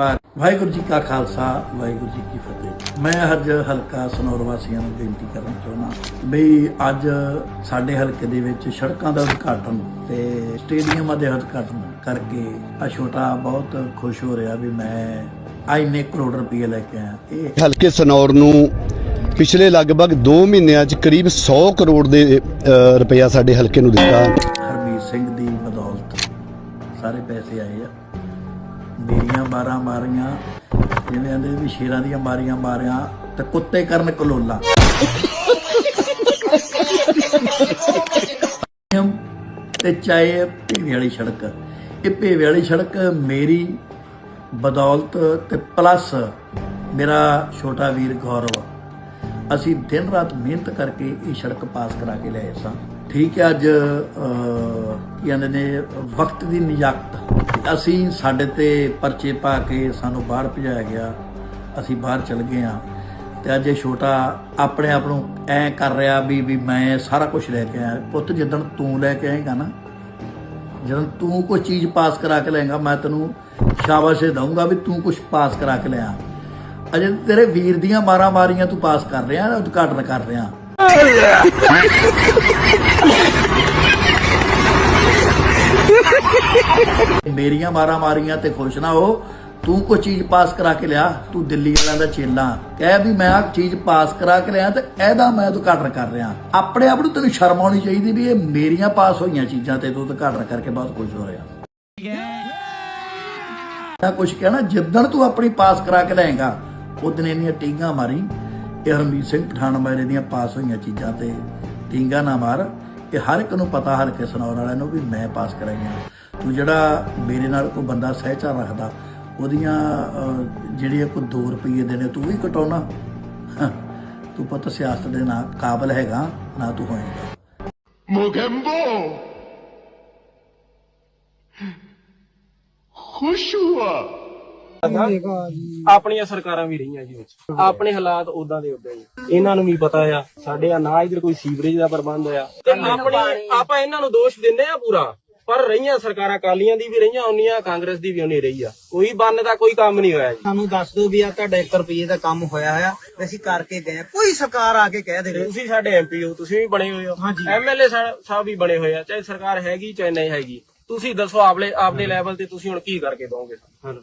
ਵਾਹਿਗੁਰੂ ਜੀ ਕਾ ਖਾਲਸਾ ਵਾਹਿਗੁਰੂ ਜੀ ਕੀ ਫਤਿਹ। ਮੈਂ ਅੱਜ ਹਲਕਾ ਸਨੌਰ ਵਾਸੀਆਂ ਨੂੰ ਬੇਨਤੀ ਕਰਨਾ ਚਾਹੁੰਦਾ ਬਈ ਅੱਜ ਸਾਡੇ ਹਲਕੇ ਦੇ ਵਿੱਚ ਸੜਕਾਂ ਦਾ ਉਦਘਾਟਨ ਤੇ ਸਟੇਡੀਅਮਾਂ ਦੇ ਉਦਘਾਟਨ ਕਰਕੇ ਆ ਛੋਟਾ ਬਹੁਤ ਖੁਸ਼ ਹੋ ਰਿਹਾ ਵੀ ਮੈਂ ਆ ਇੰਨੇ ਕਰੋੜ ਰੁਪਏ ਲੈ ਕੇ ਆਇਆ। ਇਹ ਹਲਕੇ ਸਨੌਰ ਨੂੰ ਪਿਛਲੇ ਲਗਭਗ 2 ਮਹੀਨਿਆਂ 'ਚ ਕਰੀਬ 100 ਕਰੋੜ ਦੇ ਰੁਪਇਆ ਸਾਡੇ ਹਲਕੇ ਨੂੰ ਦਿੱਤਾ। ਹਰਮੀਤ ਸਿੰਘ ਦੀ ਬਦੌਲਤ ਸਾਰੇ ਪੈਸੇ ਆਏ ਆ। ਮੇਰੀਆਂ 12 ਮਾਰੀਆਂ ਜਿਵੇਂ ਆਂਦੇ ਵੀ ਸ਼ੇਰਾਂ ਦੀਆਂ ਮਾਰੀਆਂ ਮਾਰਿਆ ਤੇ ਕੁੱਤੇ ਕਰਨ ਕਲੋਲਾ। ਤੇ ਚਾਹੇ ਭੇਵੇ ਵਾਲੀ ਸੜਕ, ਇਹ ਭੇਵੇ ਵਾਲੀ ਸੜਕ ਮੇਰੀ ਬਦੌਲਤ ਤੇ ਪਲੱਸ ਮੇਰਾ ਛੋਟਾ ਵੀਰ ਗੌਰਵ। ਅਸੀਂ ਦਿਨ ਰਾਤ ਮਿਹਨਤ ਕਰਕੇ ਇਹ ਸੜਕ ਪਾਸ ਕਰਾ ਕੇ ਲਿਆਏ ਸਾਂ। ਠੀਕ ਹੈ, ਅੱਜ ਕੀ ਕਹਿੰਦੇ ਨੇ, ਵਕਤ ਦੀ ਨਿਯਾਕਤ ਅਸੀਂ ਸਾਡੇ ਤੇ ਪਰਚੇ ਪਾ ਕੇ ਸਾਨੂੰ ਬਾਹਰ ਭਜਾਇਆ ਗਿਆ। ਅਸੀਂ ਬਾਹਰ ਚਲ ਗਏ ਆ ਤੇ ਅੱਜ ਇਹ ਛੋਟਾ ਆਪਣੇ ਆਪ ਨੂੰ ਐ ਕਰ ਰਿਹਾ ਵੀ ਵੀ ਮੈਂ ਸਾਰਾ ਕੁਝ ਲੈ ਕੇ ਆਇਆ। ਪੁੱਤ, ਜਿੱਦਣ ਤੂੰ ਲੈ ਕੇ ਆਏਗਾ ਨਾ ਜਦੋਂ ਤੂੰ ਕੋਈ ਚੀਜ਼ ਪਾਸ ਕਰਾ ਕੇ ਲੈਂਗਾ ਮੈਂ ਤੈਨੂੰ ਸ਼ਾਬਾਸ਼ੇ ਦਊਂਗਾ ਵੀ ਤੂੰ ਕੁਝ ਪਾਸ ਕਰਾ ਕੇ ਲਿਆ। ਅਜੇ ਤੇਰੇ ਵੀਰ ਦੀਆਂ ਮਾਰਾਂ ਮਾਰੀਆਂ ਤੂੰ ਪਾਸ ਕਰ ਰਿਹਾ, ਉਦਘਾਟਨ ਕਰ ਰਿਹਾ। ਮੇਰੀਆਂ ਮਾਰਾਂ ਮਾਰੀਆਂ ਤੇ ਖੁਸ਼ ਨਾ ਹੋ। ਤੂੰ ਕੋਈ ਚੀਜ਼ ਪਾਸ ਕਰਾ ਕੇ ਲਿਆ। ਤੂੰ ਦਿੱਲੀ ਵਾਲਿਆਂ ਦਾ ਚੇਲਾ। ਕਹਿ ਵੀ ਮੈਂ ਆ ਚੀਜ਼ ਪਾਸ ਕਰਾ ਕੇ ਲਿਆ ਤੇ ਇਹਦਾ ਮੈਂ ਉਦਘਾਟਨ ਕਰ ਰਿਹਾ। ਆਪਣੇ ਆਪ ਨੂੰ ਤੈਨੂੰ ਸ਼ਰਮ ਆਉਣੀ ਚਾਹੀਦੀ ਵੀ ਇਹ ਮੇਰੀਆਂ ਪਾਸ ਹੋਈਆਂ ਚੀਜ਼ਾਂ ਤੇ ਤੂੰ ਉਦਘਾਟਨ ਕਰਕੇ ਬਹੁਤ ਖੁਸ਼ ਹੋ ਰਿਹਾ। ਤਾਂ ਕੁਛ ਕਹਿਣਾ, ਜਿੱਦਣ ਤੂੰ ਆਪਣੀ ਪਾਸ ਕਰਾ ਕੇ ਲੈਂਗਾ ਉਦਨ ਇੰਨੀਆਂ ਟੀਂਗਾ ਮਾਰੀ। ਇਹ ਹਰਮੀਤ ਸਿੰਘ ਪਠਾਨ ਮਾਰੇ ਦੀਆਂ ਪਾਸ ਹੋਈਆਂ ਚੀਜ਼ਾਂ ਤੇ। ਟੀਂਗਾ ਨਾ ਮਾਰ। ਇਹ ਹਰ ਇੱਕ ਨੂੰ ਪਤਾ, ਹਰ ਕੇ ਸੁਣਾਉਣ ਵਾਲਿਆਂ ਨੂੰ ਵੀ ਮੈਂ ਪਾਸ ਕਰਾਈਆਂ ਤੂੰ ਜਿਹੜਾ ਮੇਰੇ ਨਾਲ ਕੋਈ ਬੰਦਾ ਸਹਿਚਾ ਰੱਖਦਾ, ਉਹਦੀਆਂ ਜਿਹੜੀਆਂ ਕੋਈ 2 ਰੁਪਏ ਦੇਣੇ, ਤੂੰ ਵੀ ਕਟਾਉਣਾ ਤੂੰ ਪਤਾ ਸਿਆਸਤ ਦੇ ਨਾ ਕਾਬਲ ਹੈਗਾ, ਨਾ ਤੂੰ ਹੋਏਗਾ Mogembo! Hushua! ਆਪਣੀਆਂ ਸਰਕਾਰਾਂ ਵੀ ਰਹੀਆਂ ਜੀ ਵਿੱਚ। ਆਪਣੇ ਹਾਲਾਤ ਉਦਾਂ ਦੇ ਉਦਾਂ ਹੀ ਇਹਨਾਂ ਨੂੰ ਵੀ ਪਤਾ ਆ ਸਾਡੇ ਆ ਨਾ ਇਧਰ ਕੋਈ ਸੀਵਰੇਜ ਦਾ ਪ੍ਰਬੰਧ ਆ। ਤੇ ਆਪਣੀ ਆਪਾਂ ਇਹਨਾਂ ਨੂੰ ਦੋਸ਼ ਦਿੰਦੇ ਆ ਪੂਰਾ। ਪਰ ਰਹੀਆਂ ਸਰਕਾਰਾਂ ਕਾਲੀਆਂ ਦੀ ਵੀ ਰਹੀਆਂ ਉਨੀਆਂ ਕਾਂਗਰਸ ਦੀ ਵੀ ਉਨੀ ਰਹੀ ਆ। ਕੋਈ ਬੰਨ ਦਾ ਕੋਈ ਕੰਮ ਨਹੀਂ ਹੋਇਆ ਜੀ। ਸਾਨੂੰ ਦੱਸ ਦਿਓ ਵੀ ਆ ਤੁਹਾਡਾ 1 ਰੁਪਏ ਦਾ ਕੰਮ ਹੋਇਆ ਹੋਇਆ ਤੇ ਅਸੀਂ ਕਰਕੇ ਗਏ ਕੋਈ ਸਰਕਾਰ ਆ ਕੇ ਕਹਿ ਦੇਵੇ। ਤੁਸੀਂ ਸਾਡੇ ਐਮਪੀ ਹੋ ਤੁਸੀਂ ਵੀ ਬਣੇ ਹੋਏ ਹੋ। ਐਮਐਲਏ ਸਾਹਿਬ ਵੀ ਬਣੇ ਹੋਏ ਆ ਚਾਹੇ ਸਰਕਾਰ ਹੈਗੀ ਚਾਹੇ ਨਹੀਂ ਹੈਗੀ। ਤੁਸੀਂ ਦੱਸੋ ਆਪਲੇ ਆਪਣੇ ਲੈਵਲ ਤੇ ਤੁਸੀਂ ਹੁਣ ਕੀ ਕਰਕੇ ਦੋਗੇ? ਸਾਨੂੰ